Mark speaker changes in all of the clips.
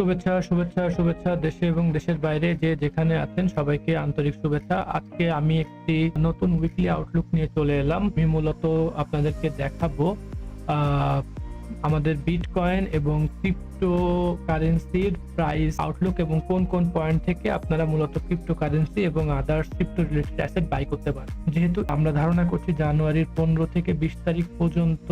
Speaker 1: শুভেচ্ছা শুভেচ্ছা শুভেচ্ছা দেশে এবং দেশের বাইরে যে যেখানে আছেন সবাইকে আন্তরিক শুভেচ্ছা। আজকে আমি একটি নতুন উইকলি আউটলুক নিয়ে চলে এলাম। আমি মূলত আপনাদেরকে দেখাবো আমাদের বিটকয়েন এবং ক্রিপ্টো কারেন্সির প্রাইস আউটলুক এবং কোন কোন পয়েন্ট থেকে আপনারা মূলত ক্রিপ্টো কারেন্সি এবং others crypto related asset buy করতে পারেন। যেহেতু আমরা ধারণা করছি জানুয়ারির পনেরো থেকে বিশ তারিখ পর্যন্ত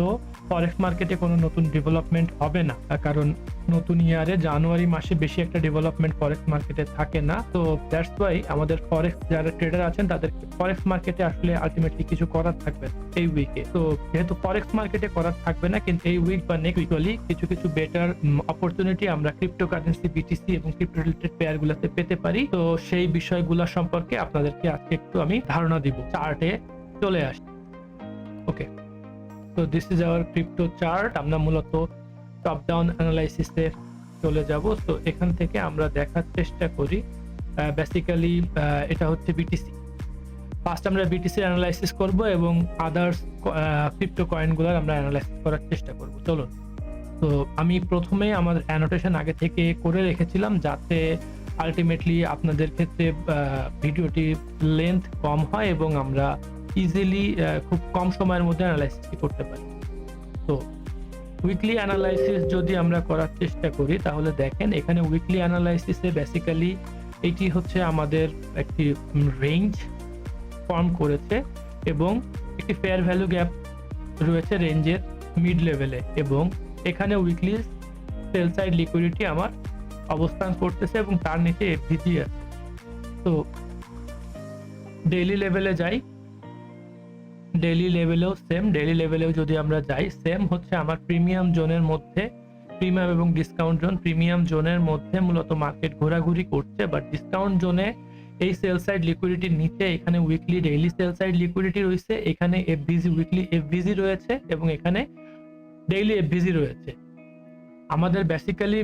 Speaker 1: ফরেক্স মার্কেটে কোনো নতুন ডেভেলপমেন্ট হবে না কারণ নতুন ইয়ারে জানুয়ারি মাসে বেশি একটা ডেভেলপমেন্ট ফরেক্স মার্কেটে থাকে না। তো দ্যাটস ওয়াই আমাদের ফরেক্স যারা ট্রেডার আছেন, তাদের ফরেক্স মার্কেটে আসলে আলটিমেটলি কিছু করার থাকবে এই উইকে তো যেহেতু ফরেক্স মার্কেটে করার থাকবে না, কিন্তু এই উইক বা নেক্সট উইকলি কিছু কিছু বেটার অপরচুনিটি আমরা ক্রিপ্টো কারেন্সি বিটিসি এবং ক্রিপ্টো রিলেটেড পেয়ার গুলাতে পেতে পারি। তো সেই বিষয়গুলো সম্পর্কে আপনাদেরকে আজকে একটু আমি ধারণা দিব চার্টে চলে আসি। ওকে তো this is our crypto chart আমরা মূলত টপ ডাউন অ্যানালাইসিসে চলে যাব। তো এখান থেকে আমরা দেখার চেষ্টা করি। বেসিক্যালি এটা হচ্ছে বিটিসি ফার্স্ট আমরা বিটিসি অ্যানালাইসিস করব এবং আদার্স ক্রিপ্টো কয়েনগুলোর আমরা অ্যানালাইসিস করার চেষ্টা করব। চলুন। তো, আমি প্রথমে আমার অ্যানোটেশন আগে থেকে করে রেখেছিলাম যাতে আলটিমেটলি আপনাদের ক্ষেত্রে ভিডিওটি লেন্থ কম হয় এবং আমরা ইজিলি খুব কম সময়ের মধ্যে অ্যানালাইসিস করতে পারি। তো উইকলি অ্যানালাইসিস যদি আমরা করার চেষ্টা করি, তাহলে দেখেন এখানে উইকলি অ্যানালাইসিসে বেসিক্যালি এটি হচ্ছে আমাদের একটি রেঞ্জ ফর্ম করেছে এবং একটি ফেয়ার ভ্যালু গ্যাপ রয়েছে রেঞ্জের মিড লেভেলে এবং এখানে উইকলি সেল সাইড লিকুইডিটি আমার অবস্থান করতেছে এবং তার নিচে এফভিজি আছে। তো ডেইলি লেভেলে যাই ডেইলি লেভেলেও সেম ডেইলি লেভেলেও যদি আমরা যাই সেম হচ্ছে আমার প্রিমিয়াম জোনের মধ্যে প্রিমিয়াম এবং ডিসকাউন্ট জোন। প্রিমিয়াম জোনের মধ্যে মূলত মার্কেট ঘোরাঘুরি করছে বাট ডিসকাউন্ট জোনে এই সেল সাইড লিকুইডিটির নিচে, এখানে weekly daily sell side liquidity রয়েছে, এখানে এফভিজি উইকলি এফভিজি রয়েছে এবং এখানে ডেইলি এফভিজি রয়েছে। আমাদের বেসিক্যালি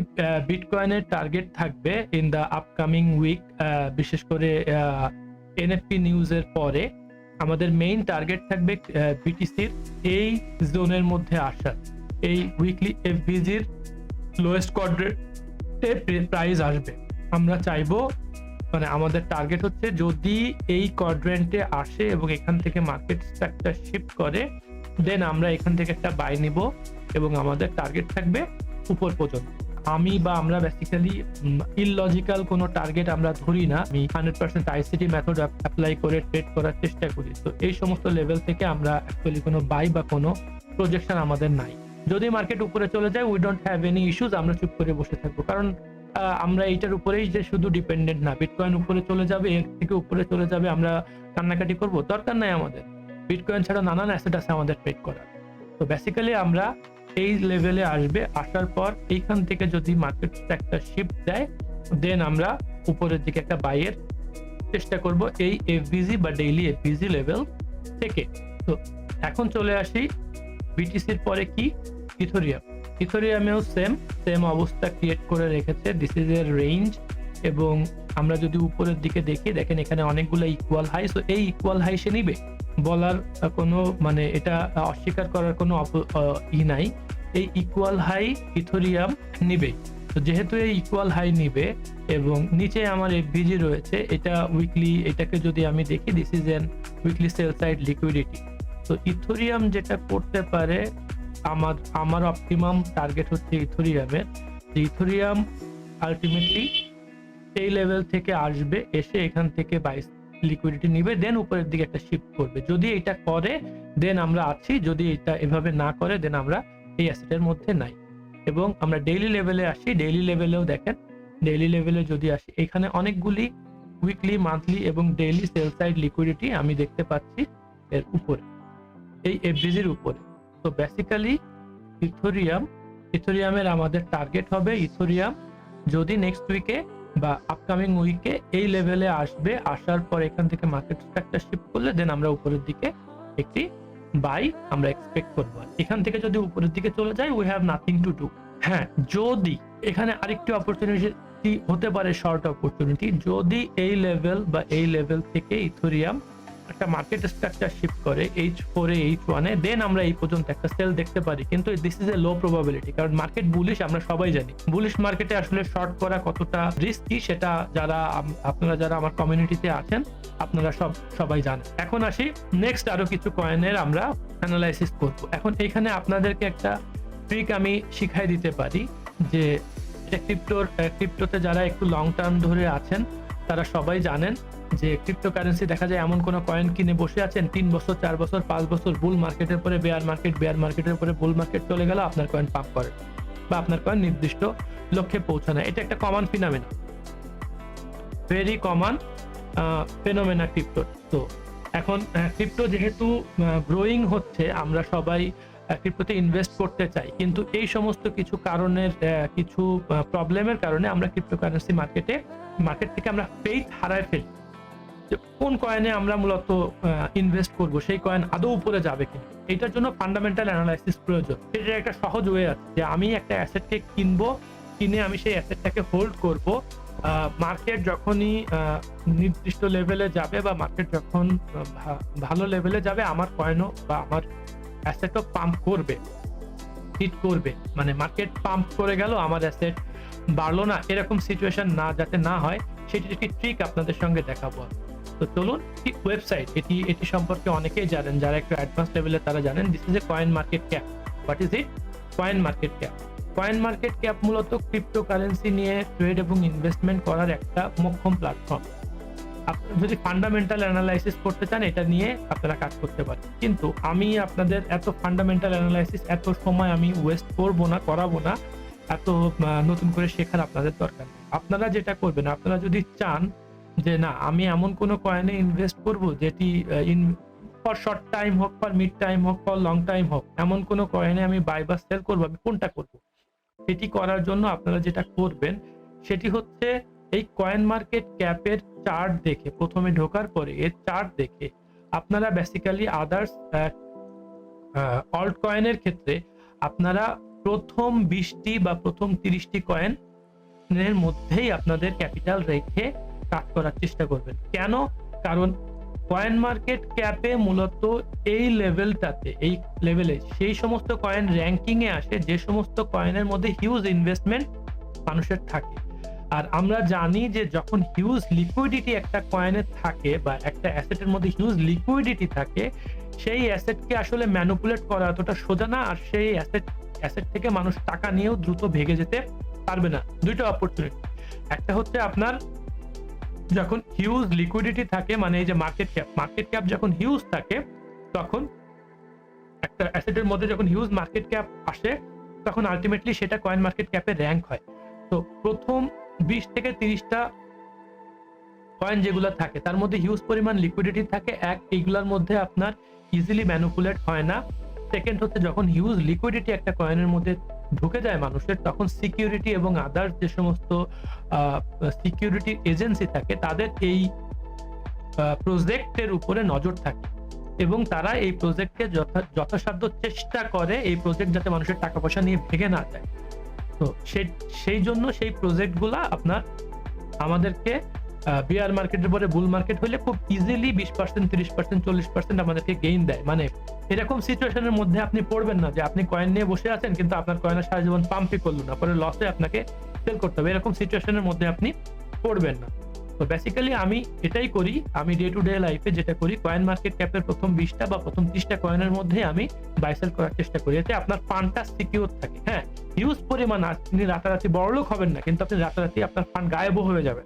Speaker 1: বিটকয়েনের টার্গেট থাকবে ইন দ্য আপকামিং উইক বিশেষ করে এনএফপি নিউজের পরে। আমাদের মেইন টার্গেট থাকবে বিটিসির এই জোনের মধ্যে আসা এই উইকলি এফভিজির লোয়েস্ট কোয়াড্রেন্টে প্রাইস আসবে। আমরা চাইব মানে আমাদের টার্গেট হচ্ছে যদি এই কোয়াড্রেন্টে আসে এবং এখান থেকে মার্কেট স্ট্রাকচার শিফট করে দেন আমরা এখান থেকে একটা বাই নিব এবং আমাদের টার্গেট থাকবে উপর পর্যন্ত। আমি বা আমরা বেসিক্যালি ইললজিক্যাল কোনো টার্গেট আমরা ধরি না। আমি hundred percent ICT method apply করে ট্রেড করার চেষ্টা করি। তো এই সমস্ত লেভেল থেকে আমরা অ্যাকচুয়ালি কোনো বাই বা কোনো প্রজেকশন আমাদের নাই। যদি মার্কেট উপরে চলে যায় we don't have any issues আমরা চুপ করে বসে থাকব। কারণ আমরা এইটার উপরেই যে শুধু ডিপেন্ডেন্ট না। বিটকয়েন উপরে চলে যাবে, এর থেকে উপরে চলে যাবে, আমরা কান্নাকাটি করব, দরকার নাই আমাদের। বিটকয়েন ছাড়া নানান অ্যাসেট আছে আমাদের ট্রেড করার। তো বেসিক্যালি আমরা এই লেভেলে আসবে, আসার পর এইখান থেকে যদি মার্কেট একটা শিফট দেয় দেন আমরা উপরের দিকে একটা বাইয়ের চেষ্টা করব এই এফবিজি বা ডেইলি এফবিজি লেভেল থেকে। তো এখন চলে আসি বিটিসির পরে কি? ইথোরিয়াম ইথোরিয়ামেও সেম সেম অবস্থা ক্রিয়েট করে রেখেছে। দিস ইজ এর রেঞ্জ এবং আমরা যদি উপরের দিকে দেখি, দেখেন এখানে অনেকগুলো ইকুয়াল হাই সো এই ইকুয়াল হাই সে নিবে। বলার কোনো মানে এটা অস্বীকার করার কোনো ই নাই। এই ইকুয়াল হাই ইথোরিয়াম নিবে। তো যেহেতু এই ইকুয়াল হাই নিবে এবং নিচে আমার এফভিজি রয়েছে, এটা উইকলি এটাকে যদি আমি দেখি this is an weekly sell side liquidity তো ইথোরিয়াম যেটা করতে পারে, আমার আমার অপটিমাম টার্গেট হচ্ছে ইথোরিয়ামের যে ইথোরিয়াম আলটিমেটলি এই লেভেল থেকে আসবে, এসে এখান থেকে বাইশ লিকুইডিটি নিবে দেন উপরের দিকে একটা শিফট করবে। যদি এটা করে দেন আমরা আছি, যদি এটা এভাবে না করে দেন আমরা এই অ্যাসেটের মধ্যে নাই। এবং আমরা ডেইলি লেভেলে আসি ডেইলি লেভেলেও দেখেন ডেইলি লেভেলে যদি আসি, এখানে অনেকগুলি উইকলি মান্থলি এবং ডেইলি সেল সাইড লিকুইডিটি আমি দেখতে পাচ্ছি এর উপরে, এই এফবিজির উপরে। তো বেসিক্যালি ইথোরিয়াম ইথোরিয়ামের আমাদের টার্গেট হবে ইথোরিয়াম যদি নেক্সট উইকে বা আপকামিং উইকে এই লেভেলে আসবে, আসার পর এখান থেকে মার্কেট স্ট্রাকচার শিফট করলে দেন আমরা উপরের দিকে একটি বাই, আমরা এক্সপেক্ট করব। এখান থেকে যদি উপরের দিকে চলে যায় we have nothing to do হ্যাঁ যদি এখানে আরেকটি অপরচুনিটি হতে পারে শর্ট অপরচুনিটি যদি এই লেভেল বা এই লেভেল থেকে ইথোরিয়াম একটা মার্কেট স্ট্রাকচার শিফট করে এইচ ফোরে এইচ ওয়ানে দেন আমরা এই পর্যন্ত একটা সেল দেখতে পারি। কিন্তু this is a low probability কারণ মার্কেট বুলিশ আমরা সবাই জানি। বুলিশ মার্কেটে আসলে শর্ট করা কতটা রিস্কি সেটা যারা আপনারা যারা আমার কমিউনিটিতে আছেন, আপনারা সব, সবাই জানেন। এখন আসি নেক্সট আরও কিছু কয়েনের আমরা অ্যানালাইসিস করব। এখন এখানে আপনাদেরকে একটা ট্রিক আমি শিখাই দিতে পারি যে ক্রিপ্টোর ক্রিপ্টোতে যারা একটু লং টার্ম ধরে আছেন তারা সবাই জানেন যে ক্রিপ্টোকারেন্সি দেখা যায় এমন কোনো কয়েন কিনে বসে আছেন, তিন বছর, চার বছর, পাঁচ বছর বুল মার্কেটের পরে বেয়ার মার্কেট বেয়ার মার্কেটের পরে বুল মার্কেট চলে গেল, আপনার কয়েন পাম্প করে বা আপনার কয়েন নির্দিষ্ট লক্ষ্যে পৌঁছানো। এটা একটা common phenomena very common phenomena crypto তো এখন ক্রিপ্টো যেহেতু গ্রোয়িং হচ্ছে, আমরা সবাই ক্রিপ্টোতে ইনভেস্ট করতে চাই। কিন্তু এই সমস্ত কিছু কারণের কিছু প্রবলেমের কারণে আমরা ক্রিপ্টোকারেন্সি মার্কেটে মার্কেট থেকে আমরা ফেইথ হারায় ফেলি। কোন কয়েনে আমরা মূলত ইনভেস্ট করব, সেই কয়েন আদৌ উপরে যাবে কিনা। এটার জন্য ফান্ডামেন্টাল অ্যানালাইসিস প্রয়োজন। সেটার একটা সহজ ওয়ে আছে যে আমি একটা অ্যাসেটকে কিনবো, কিনে আমি সেই অ্যাসেটটাকে হোল্ড করব মার্কেট যখনই নির্দিষ্ট লেভেলে যাবে বা মার্কেট যখন ভালো লেভেলে যাবে, আমার কয়েনও বা আমার অ্যাসেটও পাম্প করবে হিট করবে। মানে মার্কেট পাম্প করে গেল, আমার অ্যাসেট বাড়লো না, এরকম সিচুয়েশন না, যাতে না হয় সেটির একটি ট্রিক আপনাদের সঙ্গে দেখাবো তো চলুন ওয়েবসাইট এটি এটি সম্পর্কে অনেকেই জানেন, যারা একটু অ্যাডভান্স লেভেলে তারা জানেন this is a coin market cap what is it coin market cap coin market cap মূলত ক্রিপ্টোকারেন্সি নিয়ে ট্রেড এবং ইনভেস্টমেন্ট করার একটা মোক্ষম প্ল্যাটফর্ম যদি ফান্ডামেন্টাল অ্যানালাইসিস করতে চান, এটা নিয়ে আপনারা কাজ করতে পারেন। কিন্তু আমি আপনাদের এত ফান্ডামেন্টাল অ্যানালাইসিস এত সময় আমি ওয়েস্ট করব না, করাবো না, এত নতুন করে শেখার আপনাদের দরকার নেই। আপনারা যেটা করবেন, আপনারা যদি চান যে না, আমি এমন কোনো কয়েনে ইনভেস্ট করব যেটি ইন ফর শর্ট টাইম হোক ফর মিড টাইম হোক ফর লং টাইম হোক, এমন কোনো কয়েনে আমি বাই বা সেল করব, আমি কোনটা করব? সেটি করার জন্য আপনারা যেটা করবেন, সেটি হচ্ছে এই কয়েন মার্কেট ক্যাপের চার্ট দেখে, প্রথমে ঢোকার পরে এর চার্ট দেখে আপনারা বেসিক্যালি আদার্স অল্ট কয়েনের ক্ষেত্রে আপনারা প্রথম বিশটি বা প্রথম তিরিশটি কয়েন এর মধ্যেই আপনাদের ক্যাপিটাল রেখে কাজ করার চেষ্টা করবেন। কেন? কারণ কয়েন মার্কেট ক্যাপে মূলত এই লেভেলটাতে এই লেভেলে সেই সমস্ত কয়েন র্যাঙ্কিং এ আসে যে সমস্ত কয়েনের মধ্যে হিউজ ইনভেস্টমেন্ট মানুষের থাকে। আর আমরা জানি যে যখন হিউজ লিকুইডিটি একটা কয়েনে থাকে বা একটা অ্যাসেটের মধ্যে হিউজ লিকুইডিটি থাকে, সেই অ্যাসেটকে আসলে ম্যানুপুলেট করা এতটা সোজা না আর সেই অ্যাসেট অ্যাসেট থেকে মানুষ টাকা নিয়েও দ্রুত ভেগে যেতে পারবে না। দুইটা অপরচুনিটি একটা হচ্ছে আপনার যখন হিউজ লিকুইডিটি থাকে মানে এই যে মার্কেট ক্যাপ মার্কেট ক্যাপ যখন হিউজ থাকে, তখন একটা অ্যাসেটের মধ্যে যখন হিউজ মার্কেট ক্যাপ আসে, তখন আলটিমেটলি সেটা কয়েন মার্কেট ক্যাপে র্যাঙ্ক হয়। তো প্রথম বিশ থেকে তিরিশটা কয়েন যেগুলো থাকে, তার মধ্যে হিউজ পরিমাণ লিকুইডিটি থাকে, এক, এইগুলোর মধ্যে আপনার ইজিলি ম্যানুপুলেট হয় না। সেকেন্ড হচ্ছে যখন হিউজ লিকুইডিটি একটা কয়েনের মধ্যে ঢুকে যায় মানুষের, তখন সিকিউরিটি এবং আদার্স যে সমস্ত সিকিউরিটি এজেন্সি থাকে, তাদের এই প্রজেক্টের উপরে নজর থাকে। এবং তারা এই প্রজেক্টকে যথাসাধ্য চেষ্টা করে এই প্রজেক্ট যাতে মানুষের টাকা পয়সা নিয়ে ভেঙে না যায়। তো সেই জন্য সেই প্রজেক্টগুলা আপনার আমাদেরকে বিয়ার মার্কেটের পরে বুল মার্কেট হলে খুব ইজিলি বিশ পার্সেন্ট তিরিশ পার্সেন্ট চল্লিশ পার্সেন্ট আমাদেরকে গেইন দেয়। মানে এরকম সিচুয়েশনের মধ্যে আপনি পড়বেন না যে আপনি কয়েন নিয়ে বসে আছেন কিন্তু আপনার কয়েনের সারা জীবন পাম্পই করল না, পরে লসে আপনাকে সেল করতে হবে। এরকম সিচুয়েশনের মধ্যে আপনি পড়বেন না। তো বেসিক্যালি আমি এটাই করি, আমি ডে টু ডে লাইফে যেটা করি কয়েন মার্কেট ক্যাপের প্রথম বিশটা বা প্রথম ত্রিশটা কয়েনের মধ্যে আমি বাইসেল করার চেষ্টা করি। এতে আপনার ফান্ডটা সিকিউর থাকে। হ্যাঁ হিউজ পরিমাণ আপনি রাতারাতি বড়লোক হবেন না, কিন্তু আপনি রাতারাতি আপনার ফান্ড গায়েবও হয়ে যাবে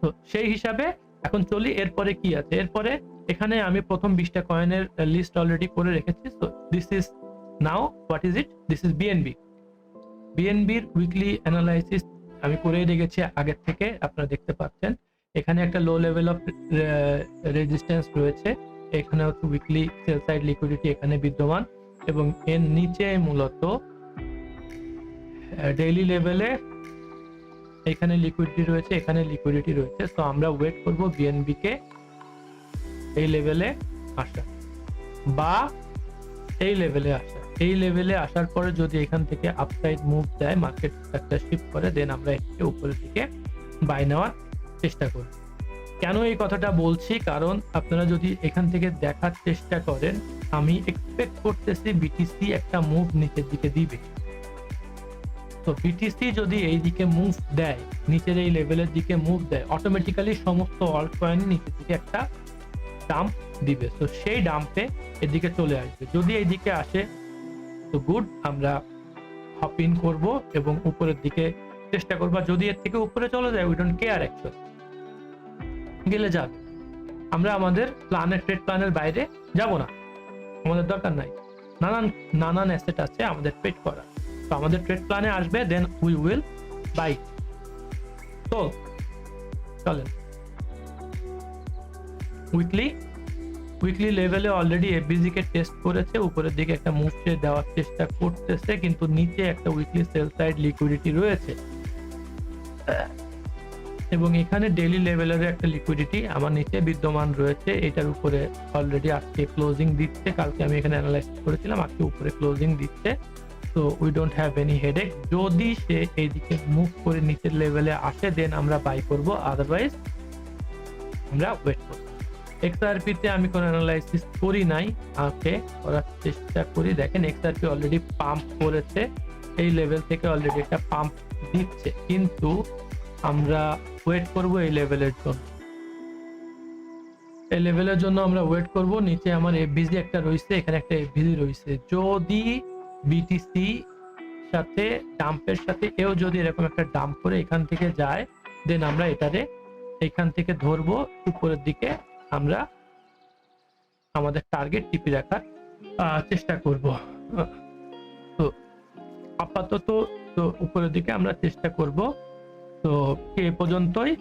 Speaker 1: তো সেই হিসাবে এখন চলি, এরপরে কি আছে? এরপরে এখানে আমি প্রথম বিশটা কয়েনের লিস্ট অলরেডি করে রেখেছি। তো this is now what is it this is BNB বিএনবির weekly analysis আমি করেই রেখেছি আগের থেকে আপনারা দেখতে পাচ্ছেন। এখানে একটা লো লেভেল অফ রেজিস্ট্যান্স রয়েছে। এখানে হচ্ছে উইকলি সেল সাইড লিকুইডিটি এখানে বিদ্যমান এবং এর নিচে মূলত ডেইলি লেভেলে এখানে লিকুইডিটি রয়েছে, এখানে লিকুইডিটি রয়েছে। তো আমরা ওয়েট করব বিএনবি কে এই লেভেলে আসা বা এই লেভেলে আসা। এই লেভেলে আসার পরে যদি এখান থেকে আপসাইড মুভ দেয় মার্কেট স্ট্রাকচার শিফট করে দেন আমরা এটাকে উপরের দিকে বাই নেওয়ার চেষ্টা করব কেন এই কথাটা বলছি? কারণ আপনারা যদি এখান থেকে দেখার চেষ্টা করেন, আমি এক্সপেক্ট করতেছি বিটিসি একটা মুভ নিচের দিকে দিবে। তো বিটিসি যদি এই দিকে মুভ দেয়, নিচের এই লেভেলের দিকে মুভ দেয় অটোমেটিক্যালি সমস্ত অল্ট কয়েন নিচের দিকে একটা ডাম্প দিবে। তো সেই ডাম্পে এদিকে চলে আসবে। যদি এইদিকে আসে তো গুড আমরা হপ ইন করব এবং উপরের দিকে চেষ্টা করব। যদি এর থেকে উপরে চলে যায় উই ডোন্ট কেয়ার অ্যাকচুয়ালি গেলে যাবে আমরা আমাদের প্ল্যানের ট্রেড প্ল্যানের বাইরে যাব না। আমাদের দরকার নাই। নানান নানান অ্যাসেট আছে আমাদের ট্রেড করা তো আমাদের ট্রেড প্ল্যানে আসবে দেন উই উইল বাই তো, চলেন। উইকলি উইকলি লেভেলে অলরেডি এফবিজি কে টেস্ট করেছে, উপরের দিকে একটা মুভ দেওয়ার চেষ্টা করতেছে, কিন্তু নিচে একটা উইকলি সেল সাইড লিকুইডিটি রয়েছে। এবং এখানে ডেইলি লেভেলের একটা লিকুইডিটি আমার নিচে বিদ্যমান রয়েছে, এটার উপরে অলরেডি আজকে ক্লোজিং দিচ্ছে, কালকে আমি এখানে অ্যানালাইজ করেছিলাম, আজকে উপরে ক্লোজিং দিচ্ছে। তো we don't have any headache যদি সে এইদিকে মুভ করে নিচের লেভেলে আসে দেন আমরা বাই করব আদারওয়াইজ আমরা ওয়েট করব। এক্সআরপি তে আমি কোনো অ্যানালাইসিস করি নাই। ওকে করার চেষ্টা করি। দেখেন এক্সআরপি অলরেডি পাম্প করেছে। এই লেভেল থেকে অলরেডি একটা পাম্প দিচ্ছে। কিন্তু আমরা ওয়েট করব এই লেভেলের জন্য। এই লেভেলের জন্য আমরা ওয়েট করব। নিচে আমার এফবিজি একটা রয়েছে, এখানে একটা এফবিজি রয়েছে। যদি বিটিসি সাথে ডাম্পের সাথে এও যদি এরকম একটা ডাম্প করে এখান থেকে যায় দেন আমরা এটারে এখান থেকে ধরবো, উপরের দিকে আমরা আমাদের টার্গেট টিপে রাখার চেষ্টা করব। তো আপাতত তো উপরের দিকে আমরা চেষ্টা করব। তো এ পর্যন্তই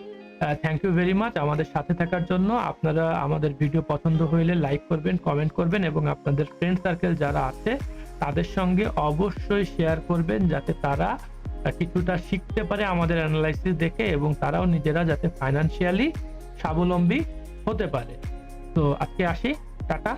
Speaker 1: থ্যাংক ইউ ভেরি মাচ আমাদের সাথে থাকার জন্য। আপনারা আমাদের ভিডিও পছন্দ হইলে লাইক করবেন কমেন্ট করবেন এবং আপনাদের ফ্রেন্ড সার্কেল যারা আছে, তাদের সঙ্গে অবশ্যই শেয়ার করবেন যাতে তারা কিছুটা শিখতে পারে আমাদের অ্যানালাইসিস দেখে এবং তারাও নিজেরা যাতে ফাইনান্সিয়ালি স্বাবলম্বী হতে পারে। তো আজকে আসি টাটা।